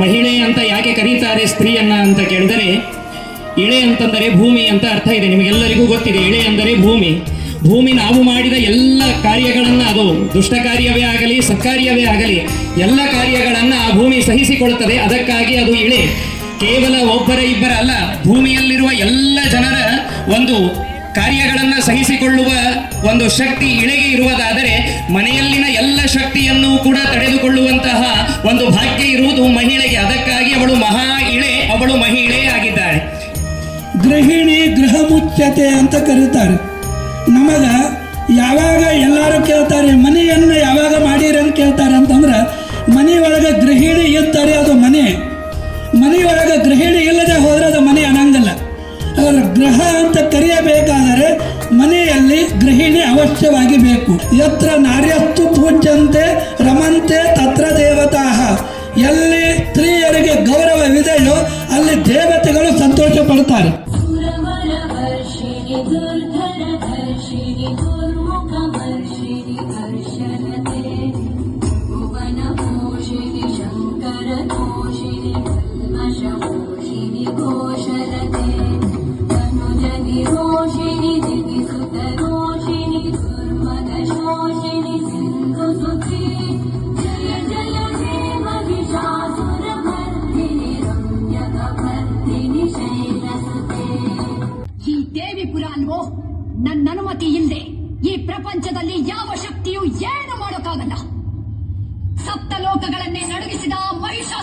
ಮಹಿಳೆ ಅಂತ ಯಾಕೆ ಕರೀತಾರೆ, ಸ್ತ್ರೀಯನ್ನ ಅಂತ ಕೇಳಿದರೆ ಇಳೆ ಅಂತಂದರೆ ಭೂಮಿ ಅಂತ ಅರ್ಥ ಇದೆ, ನಿಮಗೆಲ್ಲರಿಗೂ ಗೊತ್ತಿದೆ ಇಳೆ ಅಂದರೆ ಭೂಮಿ. ಭೂಮಿ ನಾವು ಮಾಡಿದ ಎಲ್ಲ ಕಾರ್ಯಗಳನ್ನು, ಅದು ದುಷ್ಟ ಕಾರ್ಯವೇ ಆಗಲಿ, ಸತ್ಕಾರ್ಯವೇ ಆಗಲಿ, ಎಲ್ಲ ಕಾರ್ಯಗಳನ್ನು ಆ ಭೂಮಿ ಸಹಿಸಿಕೊಳ್ಳುತ್ತದೆ. ಅದಕ್ಕಾಗಿ ಅದು ಇಳೆ ಕೇವಲ ಒಬ್ಬರ ಇಬ್ಬರ ಅಲ್ಲ, ಭೂಮಿಯಲ್ಲಿರುವ ಎಲ್ಲ ಜನರ ಒಂದು ಕಾರ್ಯಗಳನ್ನು ಸಹಿಸಿಕೊಳ್ಳುವ ಒಂದು ಶಕ್ತಿ ಇಳೆಗೆ ಇರುವುದಾದರೆ, ಮನೆಯಲ್ಲಿನ ಎಲ್ಲ ಶಕ್ತಿಯನ್ನು ಕೂಡ ತಡೆದುಕೊಳ್ಳುವಂತಹ ಒಂದು ಭಾಗ್ಯ ಇರುವುದು ಮಹಿಳೆಗೆ, ಅದಕ್ಕಾಗಿ ಅವಳು ಮಹಾ ಇಳೆ, ಅವಳು ಮಹಿಳೆ ಆಗಿದ್ದಾಳೆ. ಗೃಹಿಣಿ ಗೃಹ ಮುಖ್ಯತೆ ಅಂತ ಕರೀತಾರೆ. ನಮಗ ಯಾವಾಗ ಎಲ್ಲರೂ ಕೇಳ್ತಾರೆ, ಮನೆಯನ್ನು ಯಾವಾಗ ಮಾಡಿರಿ ಅಂತ ಕೇಳ್ತಾರೆ ಅಂತಂದ್ರೆ ಮನೆಯೊಳಗೆ ಗೃಹಿಣಿ ಇರ್ತಾರೆ ಅದು ಮನೆ. ಮನೆಯೊಳಗೆ ಗೃಹಿಣಿ ಇಲ್ಲದೆ ಹೋದ್ರೆ ಅದು ಮನೆ ಅನ್ನಂಗಲ್ಲ. ಅದರ ಗೃಹ ಅಂತ ಕರೆಯಬೇಕಾದರೆ ಮನೆಯಲ್ಲಿ ಗೃಹಿಣಿ ಅವಶ್ಯವಾಗಿ ಬೇಕು. ಯತ್ರ ನಾರ್ಯಸ್ತು ಪೂಜ್ಯಂತೆ ರಮಂತೆ ತತ್ರ ದೇವತಾ ಎಲ್ಲಿ ಸ್ತ್ರೀಯರಿಗೆ ಗೌರವವಿದೆಯೋ ಅಲ್ಲಿ ದೇವತೆಗಳು ಸಂತೋಷ ಪಡ್ತಾರೆ ನೀವು ನನ್ನ ಅನುಮತಿ ಇಲ್ಲದೆ ಈ ಪ್ರಪಂಚದಲ್ಲಿ ಯಾವ ಶಕ್ತಿಯೂ ಏನು ಮಾಡೋಕ್ಕಾಗಲ್ಲ. ಸಪ್ತ ಲೋಕಗಳನ್ನೇ ನಡುಗಿಸಿದ ಮಹಿಷಾ